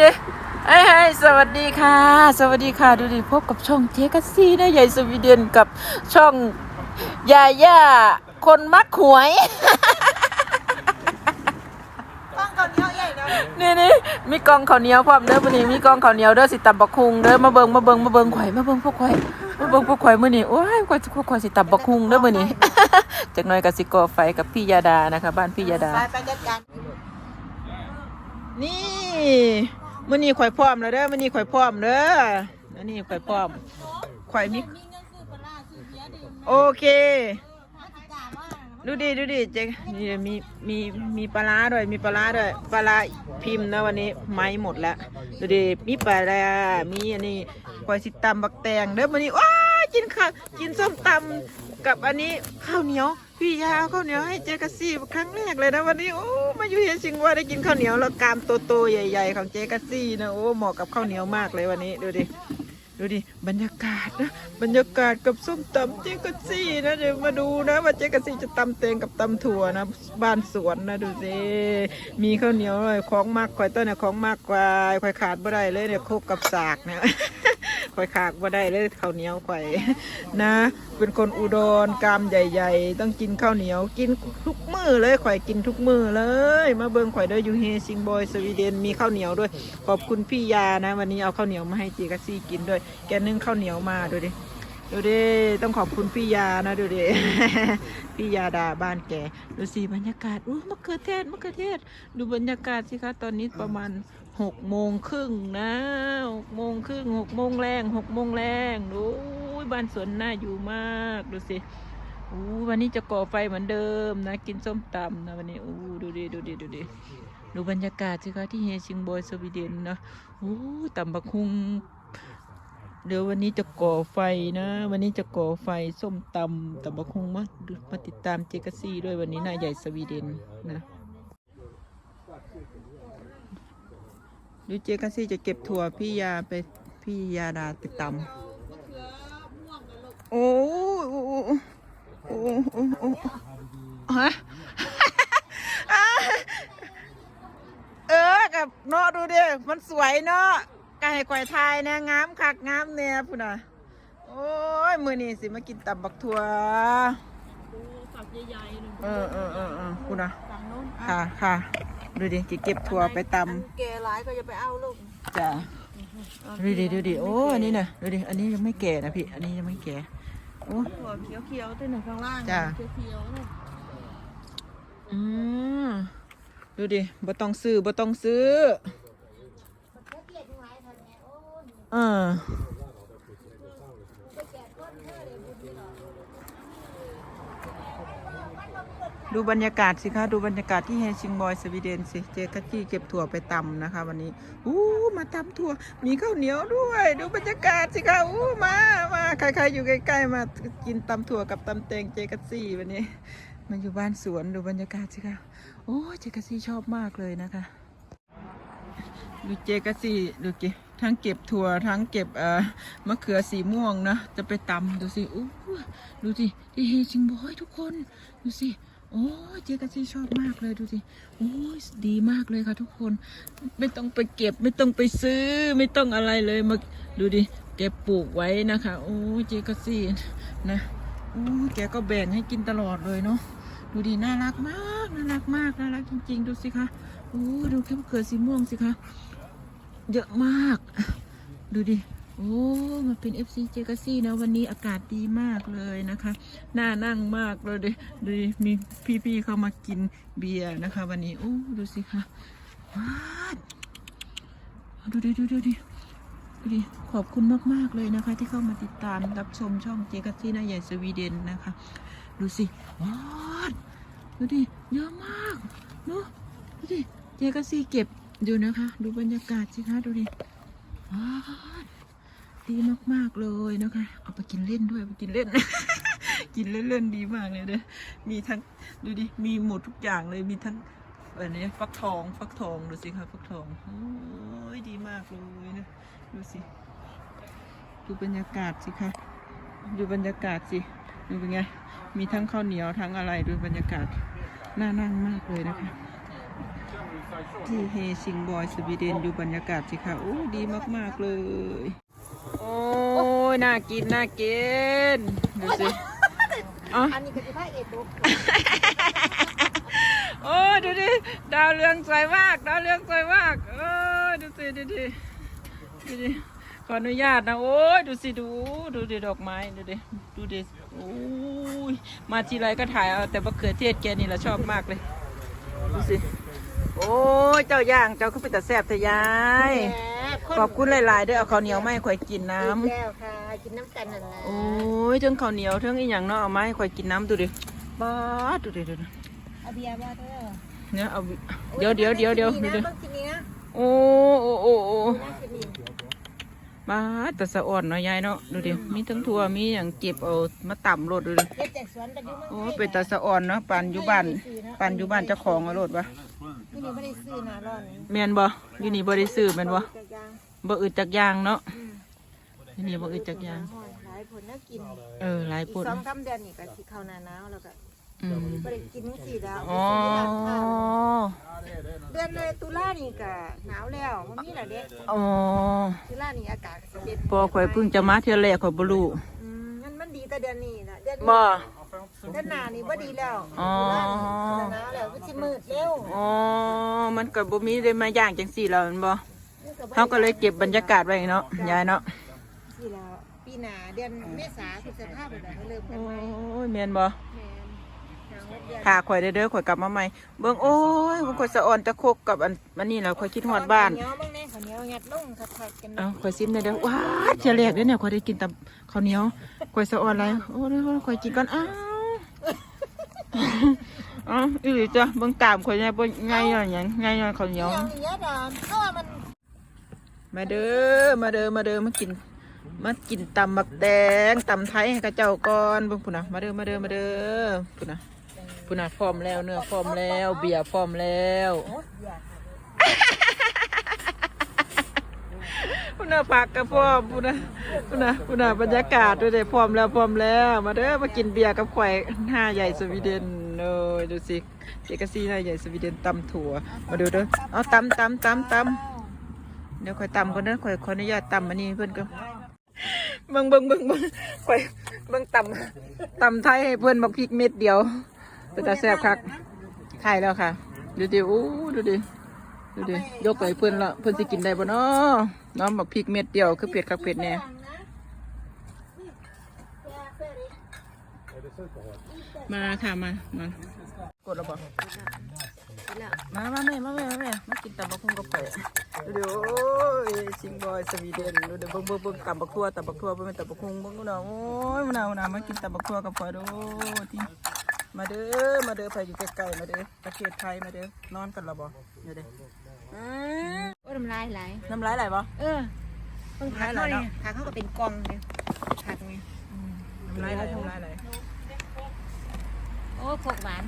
เลยไอ้ไอ้สวัสดีค่ะ สวัสดีค่ะ ดูดิพบกับช่องเจกัสซี่นะใหญ่สวีเดนกับช่องยาย่าคนมักหวยต้องก่อนเยอะใหญ่นะนี่นี่มีกองข้าวเหนียวพร้อมเด้อมื้อนี้มีกองข้าวเหนียวเด้อสิตำบักคุงเด้อมาเบิ่งมาเบิ่งมาเบิ่งข่อยมาเบิ่งพวกข่อยมาเบิ่งพวกข่อยมื้อนี้โอ้ยข่อยพวกข่อยสิตำบักคุงเด้อมื้อนี้จักหน่อยก็สิก่อไฟกับพี่ยาดานะคะ บ้านพี่ยาดาไปไปจัดการนี่ มื้อนี้ข่อยพร้อมแล้วเด้อมื้อนี้ข่อยพร้อมเด้ออันนี้ข่อยพร้อมข่อยมีโอเค ดูดิดูดิเจ๊นี่มีมีมีปลาร้าด้วยมีปลาร้าด้วยปลาพิมพ์นะวันนี้ไม้หมดแล้วดูดิมีปลามีอันนี้คอยสิตำบักแตงเด้อวันนี้ว้ากินข้าวกินส้มตำกับอันนี้ข้าวเหนียว พี่ยาเอาข้าวเหนียวให้เจ๊กะซี่ครั้งแรกเลยนะวันนี้โอ้มาอยู่เฮียชิงว่าได้กินข้าวเหนียวแล้วกามโตๆใหญ่ ๆ ของเจ๊กะซี่นะโอ้เหมาะกับข้าวเหนียวมากเลยวันนี้ดูดิดูดิบรรยากาศนะบรรยากาศกับส้มตำเจ๊กซี่นะเดี๋ยวมาดูนะว่าเจ๊กซี่จะตำเตงกับตำถั่วนะบ้านสวนนะดูสิมีข้าวเหนียวเลยของมากข่อยต้นเนี่ยของมากกว่าข่อยขาดบ่ได้เลยเนี่ยคกกับสากเนี่ย ข่อยขาดบ่าได้เลยข้าวเหนียวข่อยนะ เป็นคนอุดรกามใหญ่ ๆ ต้องกินข้าวเหนียว กินทุกมื้อเลยข่อยกินทุกมื้อเลย มาเบิ่งข่อยด้ออยู่เฮซิงบอยสวีเดนมีข้าวเหนียวด้วย ขอบคุณพี่ยานะ วันนี้เอาข้าวเหนียวมาให้จีกัสซี่กินด้วย แกนึ่งข้าวเหนียวมาดูดิดูดิต้องขอบคุณพี่ยานะดูดิพี่ยาดาบ้านแกดูสิบรรยากาศอู้มะเขือเทศมะเขือเทศ ดูบรรยากาศสิคะตอนนี้ประมาณ หกโมงครึ่งนะหกโมงครึ่งหกโมงแรงหกโมงแรงดูบ้านสวนน่าอยู่มากดูสิอู้วันนี้จะก่อไฟเหมือนเดิมนะ กินส้มตำนะวันนี้อู้ดูดิดูดิดูดิดูบรรยากาศสิคะที่เฮชิงบอยสวีเดนนะโอ้ตำบักคุงเดี๋ยววันนี้จะก่อไฟนะ วันนี้จะก่อไฟส้มตำตำบักคุงมามาติดตามเจกซี่ด้วยวันนี้นายใหญ่สวีเดนนะ ดูเจกซี่จะเก็บถั่วพี่ยาไปพี่ยาดาไปตำโอ้โอ้โอ้โอ้โอ้ฮะเออกับเนาะดูดิมันสวยเนาะไก่ควายไทยนะงามคักงามเนี่ยพุ่นน่ะโอ้ยมือนี้สิมากินตับบักทัวฝักใหญ่ๆหนึ่งเออเออเออเออพุ่นน่ะฝั่งนู้นค่ะค่ะ ดูดิจะเก็บถั่วไปตอันแก่หลายก็จะไปเอาลูกำจ้ะดูดิดูดิโอ้อันนี้น่ะดูดิอันนี้ยังไม่แก่นะพี่อันนี้ยังไม่แก่โอ้ ถั่วเขียวๆตัวหนึ่งข้างล่างจ้ะ เขียวๆเนี่ยอืมดูดิบ่ต้องซื้อบ่ต้องซื้อเออ ดูบรรยากาศสิคะดูบรรยากาศที่เฮชิงบอยสวีเดนสิเจกัจจี้เก็บถั่วไปตำนะคะ วันนี้อู้มาตำถั่วมีข้าวเหนียวด้วย ดูบรรยากาศสิคะอู้มามาใครๆอยู่ใกล้ๆมากินตำถั่วกับตำแตงเจกัจจี้วันนี้มาอยู่บ้านสวนดูบรรยากาศสิคะโอ้เจกัจจี้ชอบมากเลยนะคะดูเจกัสซี่ดูกิทั้งเก็บถั่วทั้งเก็บเอ่อมะเขือสีม่วงนะจะไปตำดูสิอู้ดูสิที่เฮชิงบอยทุกคนดูสิ โอ้เจกัสซี่ชอบมากเลยดูสิโอ้ยดีมากเลยค่ะทุกคน ไม่ต้องไปเก็บไม่ต้องไปซื้อ ไม่ต้องอะไรเลยมาดูดิแกปลูกไว้นะคะ โอ้เจกัสซี่นะโอ้แกก็แบ่งให้กินตลอดเลยเนาะดูดิน่ารักมากน่ารักมากน่ารักจริง ๆ ดูสิคะโอ้ดูแค่มะเขือสีม่วงสิคะเยอะมาก ดูดิ โอ้มาเป็น FC เจกซี่นะวันนี้อากาศดีมากเลยนะคะ น่านั่งมากเลยดิดูมีพี่ๆเข้ามากินเบียร์นะคะ วันนี้โอ้ดูสิคะว้าดูดิดูดิดูดิดูดิขอบคุณมากๆเลยนะคะ ที่เข้ามาติดตามรับชมช่องเจกซี่นาใหญ่สวีเดนนะคะ ดูสิว้าดูดิเยอะมากเนาะดูดิเจกซี่เก็บอยู่นะคะ ดูบรรยากาศสิคะดูดิว้า ดีมาก ๆ เลยนะคะ เอาไปกินเล่นด้วยไปกินเล่น กินเล่นๆดีมากเลยเด้อมีทั้งดูดิ มีหมดทุกอย่างเลย มีทั้งอันนี้ฟักทอง ฟักทอง ดูสิคะฟักทอง โอ้ยดีมากเลยนะ ดูสิ ดูบรรยากาศสิคะ ดูบรรยากาศสิ ดูเป็นไง มีทั้งข้าวเหนียวทั้งอะไรดูบรรยากาศ น่านั่งมากเลยนะคะที่เฮชิงบอยสวีเดนดูบรรยากาศสิคะโอ้ดีมาก ๆ เลย โอ้ยน่ากินน่ากินดูสิอ๋ออันนี้ก็จะพาเอ็ดดูโอ้ยดูดิดาวเรืองสวยมากดาวเรืองสวยมากเออดูสิดูดิดูดิขออนุญาตนะโอ้ยดูสิดูดูดิดอกไม้ดูดิดูดิโอ้ยมาทีไรก็ถ่ายเอาแต่มะเขือเทศแกนี่เราชอบมากเลยดูสิโอ้ยเจ้าย่างเจ้าก็เป็นแต่แซ่บแต่ยาย ขอบคุณหลายๆเด้อเอาข้าวเหนียวมาให้ข่อยกินน้ำแล้วค่ะ กินน้ำกันนั่นแหละโอ้ยทั้งข้าวเหนียวทั้งอีหยังเนาะเอามาให้ข่อยกินน้ำดูดิบ้าดดูดิดูดิเอาเบียร์มาเถอะเนี่ยเอาเดี๋ยวเดี๋ยวเดี๋ยวเดี๋ยวกิดูนดินะต้องกินนี้นะโอ้โอ้โอ้โอ้น่ากินนี่บ้าดแต่สะอ่อนเนาะยายเนาะดูดิมีทั้งถั่วมีอย่างเก็บเอามาต่ำโลดดูดิเก็บจากสวนกันอยู่เมืองโอ้ไทยเป็นตาสะอ่อนเนาะปานอยู่บ้านปานอยู่บ้านเจ้าของเอาโลดวะที่นี่ไม่ได้ซื้อนะร้อนแม่นบ่อยู่นี่บ่ได้ซื้อแม่นบ่จากยาง บ่อึดจักอย่างเนาะอืมอยู่นี่บ่อึดจักอย่างหอยหลายผลน่ากินเออหลายอีกปุ่นสองสามเดือนนี่ก็สิเข้าหน้าหนาวแล้วก็อืมไม่ได้กินทั้งสี่ดาวอ๋อเดือนเลยตุลานี่ก็หนาวแล้วมันมีหลายเด็กอ๋อตุลานี่อากาศสิเย็นพอข่อยเพิ่งจะมาเที่ยวแรกข่อยบ่รู้อืมมันมันดีแต่เดือนนี้นะเดือนนี้บ่ เดือนหน้านี่บ่ดีแล้วอ๋อ ตุลานี่หนาวแล้วก็สิมืดเร็ว อ๋อ มันก็บ่มีได้มาย่างจังสี่แล้วแมันบ่มันบ่ เขาก็เลยเก็บบรรยากาศไว้เนาะยายเนาะสิแล้วปีหน้าเดือนเมษาพฤษภาคมแล้วเริ่มกัโอ้นใหม่ยแม่นบ่แม่นหนาวเดือนค่ะข่อยเด้อเด้อข่อยกลับมาใหม่เบิ่งโอ้ยมันข่อยสะอ่อนตะคกกับอันอันนี้แหล้วข่อยคิดฮอดบ้าน ข้วเหนียวบ้างแน่ข้าวเหนียวยัดลงคักๆกันเอ้าข่อยซิมได้เด้อว้าดเที่ยวแรกเด้อเนี่ยข่อยได้กินแต่ข้าวเหนียวข่อยสะอ่อนหลายโอ้เด้อข่อยกินก่อนอ้าวอ้าวอีหลีจ้ะเบิ่งตามข่อยใหญ่บ่ใหญ่หน่อยหยังใหญ่หน่อยข้าวเหนียวเดี๋ยวนี้ดอนเพราะว่ามัน มาเด้อ มาเด้อ มาเด้อ มากิน มากินตำบักแดงตำไทยให้กับเจ้าก่อนเบิ่งพุ่นนะมาเด้อ มาเด้อ มาเด้อพุ่นนะพุ่นนะพร้อมแล้วเนื้อพร้อมแล้ว เบียร์พร้อมแล้วโอ้ยอยากพุ่นนะผักกับพร้อมพุ่นนะพุ่นนะพุ่นนะบรรยากาศด้วยเด้พร้อมแล้วพร้อมแล้ว มาเด้อ มากินเบียร์กับข่อยห้าใหญ่สวีเดนเอ้ยดูสิเจกซี่ห้าใหญ่สวีเดนตำถั่ว มาดูเด้อ เอาตำตำตำตำ เดี๋ยวข่อยตำก่อนเด้อข่อยขออนุญาตตำอันนี้เพื่อนก็เบิ่งเบิ่งเบิ่งเบิ่งข่อยเบิ่งตำตำไทยให้เพื่อนบักพริกเม็ดเดียวเป็นตาแซ่บคักถ่ายแล้วค่ะ ดูดิอู้ดูดิดูดิยกไปเพื่อนละเพื่อนสิกินได้บ่เนาะน้องบักพริกเม็ดเดียวคือเผ็ดคักเผ็ดแน่มาค่ะมา มา กดแล้วบ่ มามาแม่มาแม่มาแม่มากินตำบักหุ่งกับข่อยเดี๋ยวโอ้ยชิงบอยสวีเดนดูเดี๋ยวเบิ่งเบิ่งเบิ่งตำบักทั่วตำบักทั่วบ่แม่นตำบักหุ่งเบิ่งดูนะโอ้ยมาหนาวมาหนาวมากินตำบักทั่วกับข่อยดูที่มาเด้อมาเด้อไปอยู่ใกล้ๆมาเด้อประเทศไทยมาเด้อนอนกันและบ่เดี๋ยวเด้ออืมโอ้ยน้ำลายไหลน้ำลายไหลบ่เออเพิ่งผักเขาเนี่ยผักเขาก็เป็นกองเลยผักไงน้ำลายไหลน้ำลายไหลโอ้โคกหวาน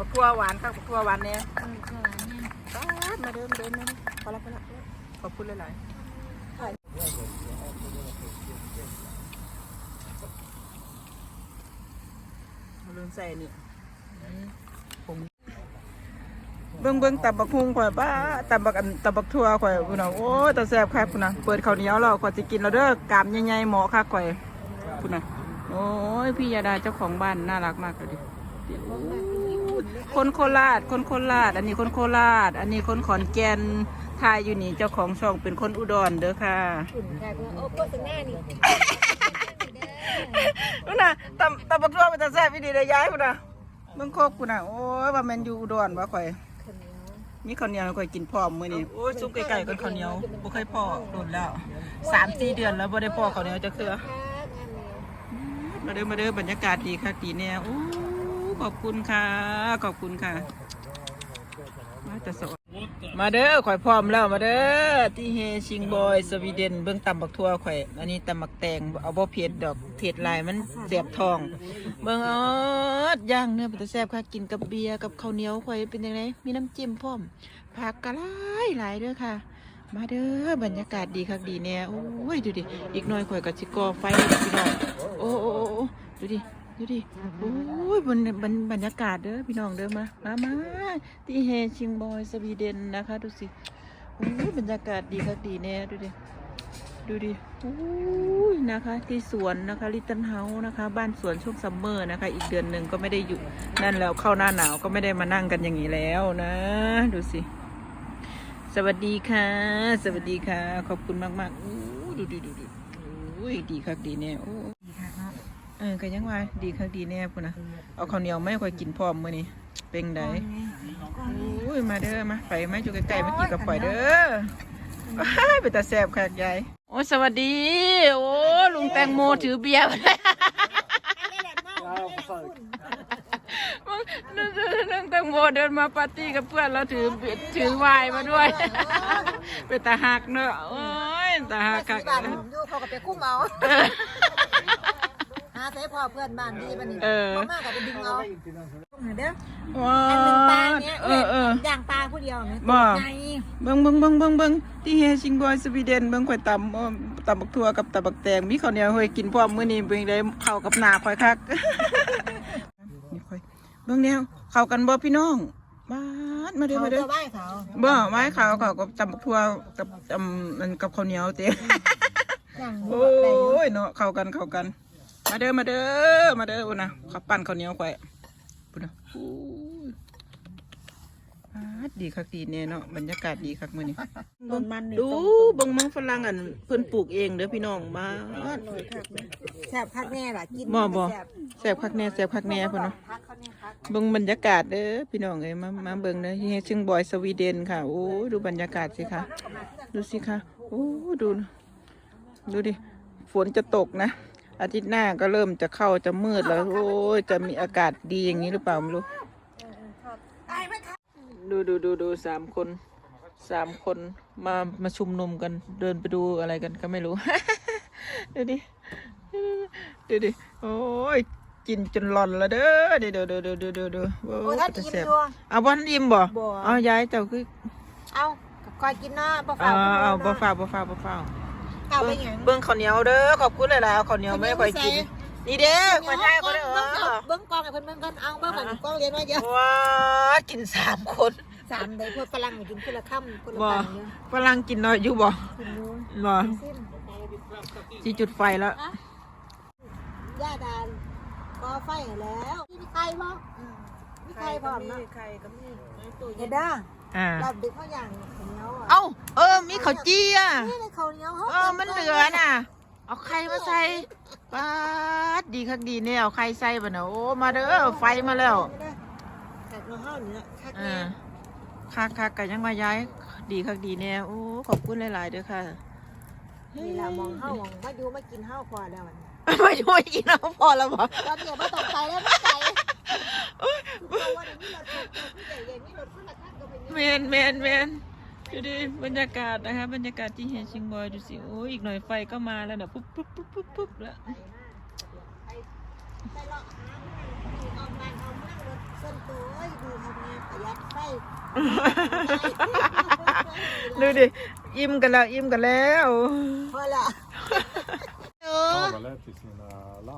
บักทั่วหวานครับบักทั่วหวานแน่เออกหวานเนี่ยตาดมาเด้อมาเด้อมาเด้อพอละพอละขอบคุณหลายๆลืมใส่นี่ผมเบิ้งเบิ้งตับบักฮุงข่อยป้าตับบักอันตับบักทั่วข่อยพุ่นน่ะโอ้ยตาแซ่บคักพุ่นน่ะเปิดข้าวเหนียวแล้วข่อยสิกินแล้วเด้อกามใหญ่ๆหมอคักข่อยพุ่นน่ะโอ้ยพี่ยาดาเจ้าของบ้านน่ารักมากเลยดิ คนโคราช คนโคราช อันนี้คนโคราช อันนี้คนขอนแก่นทายอยู่นี่เจ้าของช่องเป็นคนอุดรเด้อค่ะโอ้โคตรแน่นี่พุ่น่ะตับตับบักทั่วเป็นตาแซ่บพี่ดีเลยย้ายพุ่นน่ะเบิ่งโคกพุ่นน่ะโอ้ยว่าแมนอยู่อุดรวะข่อยมีข้าวเหนียวค่อยกินพร้อมมื้อนี้โอ้ยซุปไก่ๆกับข้าวเหนียวบ่เคยพอโดนแล้วสามสี่เดือนแล้วบ่ได้พอข้าวเหนียวจะคือมาเด้อมาเด้อบรรยากาศดีค่ะดีแน่โอ้ ขอบคุณค่ะ ขอบคุณค่ะ มาแต่สดมาเด้อข่อยพร้อมแล้วมาเด้อที่เฮชิงบอยสวีเดนเบิ่งต่ำบักทั่วข่อย อันนี้ตำบักแตงเอาบ่เผ็ดดอกเผ็ดลายมันเสียบทอง เบิ่งอ๋อย่างเนื้อเป็นตาแซ่บค่ะกินกับเบียร์กับข้าวเหนียวข่อยเป็นยังไงมีน้ำจิ้มพร้อมผักกะหลายหลายเด้อค่ะ มาเด้อบรรยากาศดีคักดีแน่โอ้ยดูดิอีกหน่อยข่อยกับสิก่อไฟพี่น้องโอ้โอ้โอ้โอ้ดูดิ ดูดิโอ้ยบนบนบรรยากาศเด้อพี่น้องเด้อมา มามาที่เฮชิงบอยสวีเดนนะคะ ดูสิโอ้ยบรรยากาศดีครับดีแน่ดูดิดูดิโอ้ยนะคะ ที่สวนนะคะลิตเติ้ลเฮาส์นะคะ บ้านสวนช่วงซัมเมอร์นะคะ อีกเดือนหนึ่งก็ไม่ได้อยู่นั่นแล้วเข้าหน้าหนาวก็ไม่ได้มานั่งกันอย่างนี้แล้วนะ ดูสิ สวัสดีค่ะ สวัสดีค่ะ ขอบคุณมากมากๆอู้ดูดูดูดูอุ้ยดีครับดีแน่โอ้ดีค่ะ เนาะเออก็ยังว่าดีครับดีแน่พุ่นนะเอาข้าวเหนียวไม่ค่อยกินพร้อมมื้อนี้เป็นไดอุ้ยมาเด้อมาไปมาอยู่ใกล้ๆมากินกับข่อยเด้อว้ายเป็นตาแซ่บคักยายโอ้สวัสดี โอ้ลุงแตงโมถือเบียร์มาเลยลุงแตงโมเดินมาปาร์ตี้กับเพื่อนแล้วถือเบียร์ถือไวน์มาด้วย เป็นตาหักเนอะโอ้ยตาหักคักบ้านผมอยู่เขาก็ไปคุ้มเอาหาใส่พ่อเพื่อนบ้านดีบัดนี้เออ บ่มากก็ไปดึงเอาเด้อว้าอันหนึงปลาเนี้ยเออเออ ย่างปลาผู้เดียวไหมบ่ ไงเบิ่งเบิ่งเบิ่งเบิ่งเบิ่งที่เฮชิงบอยสวีเดนเบิ่งข่อยตำอ้อมตำบักทั่วกับตำบักแตงมีข้าวเหนียวเฮ้ยกินพร้อมมื้อนี้เบิ่งได้เข้ากับหน้าข่อยคัก นี่ข่อยเบิ่งแนวเข้ากันบ่พี่น้องมาดมาเด้อเขามาเด้อจะไหว้เขาบ่ไม้ขาวกับกับตำบักทั่วกับตำมันกับข้าวเหนียวเต็มอย่างโอ้ยเนาะเข้ากันเข้ากัน มาเด้อมาเด้อมาเด้ออุ่นนะข้าวปั้นข้าวเหนียวข่อยปุ่นนะโอ้ยอาดดีคักดีแน่เนาะบรรยากาศดีคักมื้อนี้ต้นมันนี่ดูเบังมังฝรั่งอันเพิ่นปลูกเองเด้อพี่น้องมาแซ่บคักแน่ล่ะกินบ่บ่แซ่บแซ่บคักแน่แซ่บคักแน่เพิ่นเนาะพักเขาเนี่ยพักเบิ่งบรรยากาศเด้อพี่น้องเอ้ยมามาเบิ่งเด้อเฮียชิงบอยสวีเดนค่ะโอ้ดูบรรยากาศสิคะดูสิคะโอ้ดู ดูดิฝนจะตกนะ อาทิตย์หน้าก็เริ่มจะเข้าจะมืดแล้ว โอ้ยจะมีอากาศดีอย่างนี้หรือเปล่าไม่รู้ ดูดูดูดูสามคนสามคนมามาชุมนุมกันเดินไปดูอะไรกันก็ไม่รู้ ดูดิดูดิโอ้ยกินจนหลอนแล้วเด้อเดี๋ยวเดี๋ยวเดี๋ยวเดี๋ยวเดี๋ยวเดี๋ยวเดี๋ยวโอ้โอ้ยท่านจะอิ่มแซ่บอยู่เอาบอลอิ่มบ่บ่เอายายเจ้าคือเอาคอยกินเนาะบ่เอาฝากเอาบ่ฟ้าวบ่ฟ้าวบ่ฟ้าว เอาไปหยังเบิ่งข้าวเหนียวเด้อขอบคุณหลายๆเอาข้าวเหนียวไม่ค่อยกินนี่เด้อมาใช่ก็ได้เอเบิ่งอเบิ่งกล้องให้เพิ่นเบิ่งกันเอาเบิ่งเหมือนกล้องเรียนว่าเยอะว้ากินสามคนสามเลยพวกฝรั่งกินคนละค่ำคนละบ่ปันเยอะฝรั่งกินน้อยอยู่บ่กินนู้นบ่สิ้นสิจุดไฟแล้วย่าดานก่อไฟให้แล้วมีใครบ่มีใครพร้อมนะไข่ก็มีเห็นด้า อ่าเราดึกเขาอย่างข้าวเหนียวอะเอ้า เออ มีข้าวจี้อะ นี่เลยข้าวเหนียวเขาเออ มันเหลือน่ะ เอาไข่มาใส่ป๊าดดีคักดีเนี่ยเอาไข่ใส่บ่เนาะโอ้ มาเด้อ ไฟมาแล้ว ขัดมาเฮาเนี่ยคักอ่าแน่คักคักๆก็ยังมาย้าย ดีคักดีแน่โอ้ ขอบคุณหลายๆเด้อค่ะนี่ล่ะมองเฮามองมาอยู่มากินเฮาพอแล้วมันมาช่วยกินเอาพอแล้วบ่ตอนเดี๋ยวมาตกใจแล้วไม่ใจเพราะว่าเดี๋ยวนี้เราถูกตัวผู้ใหญ่ใหญ่นี่รถคนละคันก็เป็น แมนแมนแมนดูดิบรรยากาศนะคะ บรรยากาศที่เฮชิงบอยดูสิ โอ้ยอีกหน่อยไฟก็มาแล้วนะปุ๊บปุ๊บปุ๊บปุ๊บปุ๊บแล้วไปเลาะหาเอาบ้านเอาเมืองรถส่วนตัวดูทำงานประหยัดไฟดูดิ อิ่มกันแล้ว อิ่มกันแล้วพอละฮัลโหล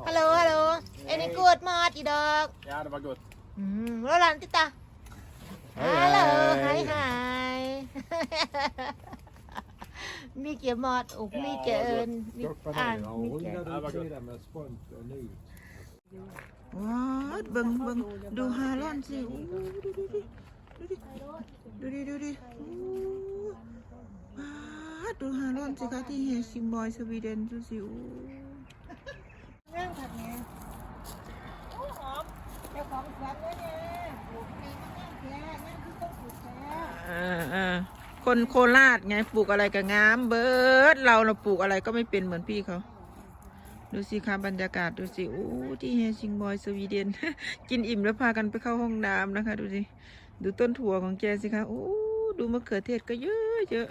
ฮัลโหลฮัลโหลเอ็นี่กูดมาอีดอก Ja, det var gott. อืมแล้วหลานติตา ฮัลโหลไฮไฮมีเกียร์มอดอุกมีเกียร์เอิญมี Stoppa อ่าน ner. Ja, มี hon เกียร์ hade ut det med spont och nu. ว้าวเบิ่งเบิ่งดูฮาลอนสิโอ้ดูดิดูดิดูดิดูดิโอ้ว้าวดูฮาลอนสิคะที่เฮชิงบอยสวีเดนดูสิโอ้เรื่องผัดเนี่ยโอ้หอมเจ้าของสวนเลยเนี่ยปลูกในมะม่วงแท้นั่นคือต้องปลูกแท้ อ่าอ่าคนโคราชไงปลูกอะไรก็งามเบิร์ดเราเราปลูกอะไรก็ไม่เป็นเหมือนพี่เขาดูสิคะบรรยากาศดูสิโอ้ที่เฮชิงบอยสวีเดน กินอิ่มแล้วพากันไปเข้าห้องน้ำนะคะ ดูสิ ดูต้นถั่วของแกสิคะโอ้ดูมะเขือเทศก็เยอะเยอะ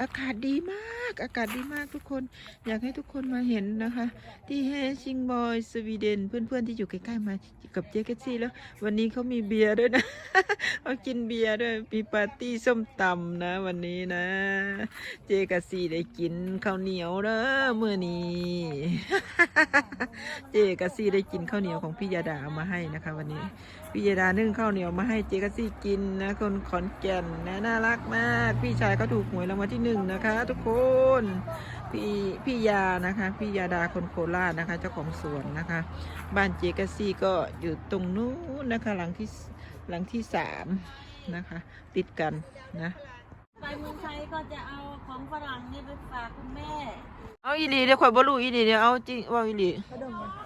อากาศดีมาก อากาศดีมากทุกคน อยากให้ทุกคนมาเห็นนะคะ ที่เฮชิงบอยสวีเดน เพื่อนๆที่อยู่ใกล้ๆมากับเจคซี่แล้ว วันนี้เขามีเบียร์ด้วยนะเขากินเบียร์ด้วยมีปาร์ตี้ส้มตำนะ วันนี้นะ เจกซี่ได้กินข้าวเหนียวเด้อมื้อนี้ เจกซี่ได้กินข้าวเหนียวของพี่ยาดาเอามาให้นะคะ วันนี้พี่ยาดานึ่งข้าวเหนียวมาให้เจกซี่กินนะคนขอนแก่นนะน่ารักมาก พี่ชายเขาถูกหวยรางวัลที่หนึ่งนะคะ ทุกคนพี่พี่ยานะคะพี่ยาดาคนโคราชนะคะ เจ้าของสวนนะคะ บ้านเจกซี่ก็อยู่ตรงนู้นนะคะ หลังที่หลังที่สามนะคะ ติดกันนะไปเมืองไทยก็จะเอาของฝรั่งนี่ไปฝากคุณแม่ เอาอีหลีเดี๋ยวข่อยบ่รู้อีหลีเดี๋ยวเอาจริงว่าอีหลีทิมเอแต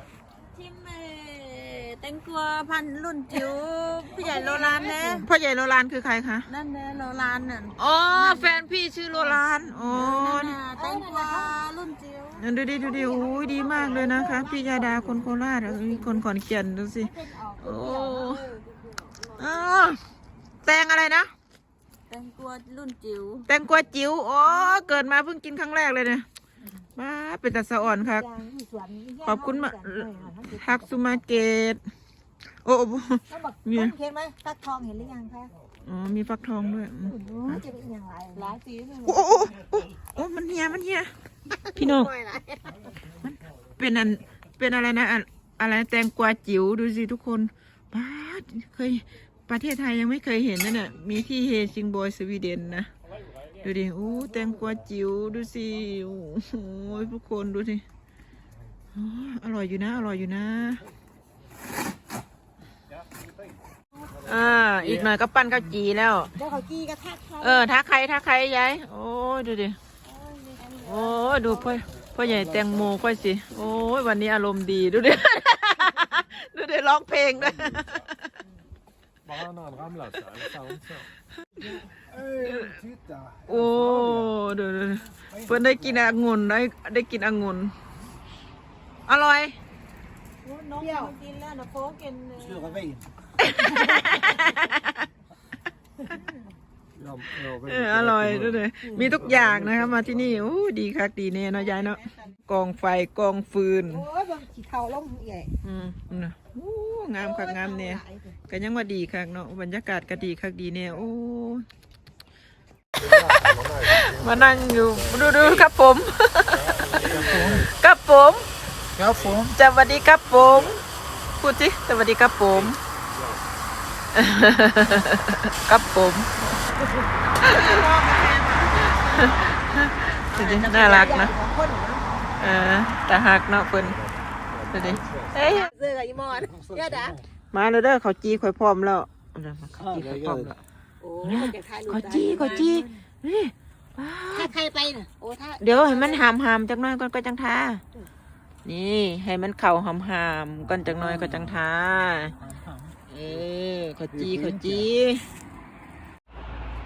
งกัวพันธุ์รุ่นจิ๋วพี่ใหญ่โรลานนะพ่อใหญ่โรลานคือใครคะ นั่นแน่โรลานน่ะอ๋อ แฟนพี่ชื่อโรลานอ๋อนั่นน่ะแตงกัวรุ่นจิ๋วนั่นดูดิดูดิโอ้ยดีมากเลยนะคะ พี่ยาดาคนโคราชเออคนขอนแก่นดูสิ โอ้อ๋อแตงอะไรนะ แตงกัวรุ่นจิ๋วแตงกวาจิ๋วอ๋อเกิดมาเพิ่งกินครั้งแรกเลยเนี่ยมาเป็นตัดสะอ่อนครับ ขอบคุณมากฮักสุมาเกต โอ้โหเขาบอกเมียต้นเค้กไหมฟักทองเห็นหรือยังคะอ๋อมีฟักทองด้วยอืมโอ้ยจะเป็นอย่างไรหลายสีเลยโอ้โอ้โอ้โอ้มันเฮียมันเฮียพี่น้องหลายเป็นอันเป็นอะไรนะอะอะไรแตงกวาจิ๋วดูสิทุกคนป้าดเคยประเทศไทยยังไม่เคยเห็นนั่นน่ะมีที่เฮซิงบอยสวีเดนนะดูดิโอ้แตงกวาจิ๋วดูสิโอ้โหทุกคนดูสิโอ้อร่อยอยู่นะ อร่อยอยู่นะ อ่าอีกหน่อยก็ปั้นข้าวจีแล้ว เดี๋ยวเขาจี้กระทักเขาเออถ้าใครถ้าใครยาย โอ้ยดูดิ โอ้ยดูพ่อพ่อใหญ่แตงโมค่อยสิ โอ้ยวันนี้อารมณ์ดีดูดิ ดูดิร้องเพลงด้วย Banan ramlar så här. Fan, så. Ey, titta! โอ้ดูดูเพื่อนได้กินองุ่นได้ได้กินองุ่นอร่อย น้องเขากินแล้วนะโค้กกินเลย Sura vin. Ja, ja, เอออร่อยดูดิมีทุกอย่างนะคะมาที่นี่โอ้ดีคักดีเนี่ยเนาะยายเนาะกองไฟกองฟืนโอ้ยบางสีเทาล่มใหญ่อืมนะโอ้งามคักงามเนี่ยก็ยังว่าดีคักเนาะบรรยากาศก็ดีคักดีเนี่ยโอ้มานั่งอยู่ดูดูครับผมครับผม Ja, får สวัสดีครับผมพูดสิสวัสดีครับผม ครับผมดูดิน่ารักนะของคนเนาะเออแต่หักเนาะเพิ่นดูดิเอ้ยเสื้อกับอีมอนเยอะดะมาแล้วเด้อเขาจีข่อยพร้อมแล้วเอาเด้อมาเขาจีข่อยพร้อมแล้วโอ้ยจะถ่ายรูปเขาจีเขาจีนี่ว้าถ้าวใครไปน่ะโอ้ถ้าเดี๋ยวให้มันหามหามๆจักหน่อยก่อนก็จังทานี่ให้มันเข่าหามหามๆก่อนจังหน่อยก็จังทาเออเขาจีเขาจี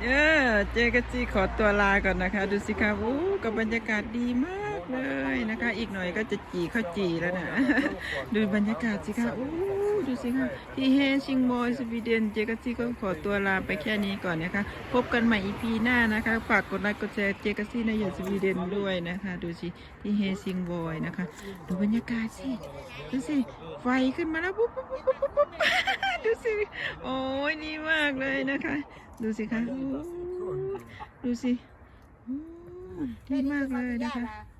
เออเจกันจีขอตัวลาก่อนนะคะ ดูสิคะโอ้กับบรรยากาศดีมาก เลยนะคะ อีกหน่อยก็จะจีข้าวจีแล้วนะ ดูบรรยากาศสิคะโอ้ดูสิคะที่เฮชิงบอยสวีเดนเจกัซี่ก็ขอตัวลาไปแค่นี้ก่อนนะคะ พบกันใหม่อีพีหน้านะคะ ฝากกดไลค์กดแชร์เจกัซี่ในอยู่สวีเดนด้วยนะคะ ดูสิที่เฮชิงบอยนะคะ ดูบรรยากาศสิ ดูสิ ไฟขึ้นมาแล้วปุ๊บปุ๊บปุ๊บปุ๊บปุ๊บดูสิ โอ้ยดีมากเลยนะคะ ดูสิคะโอ้ดูสิโอ้ดีมากเลยนะคะย่า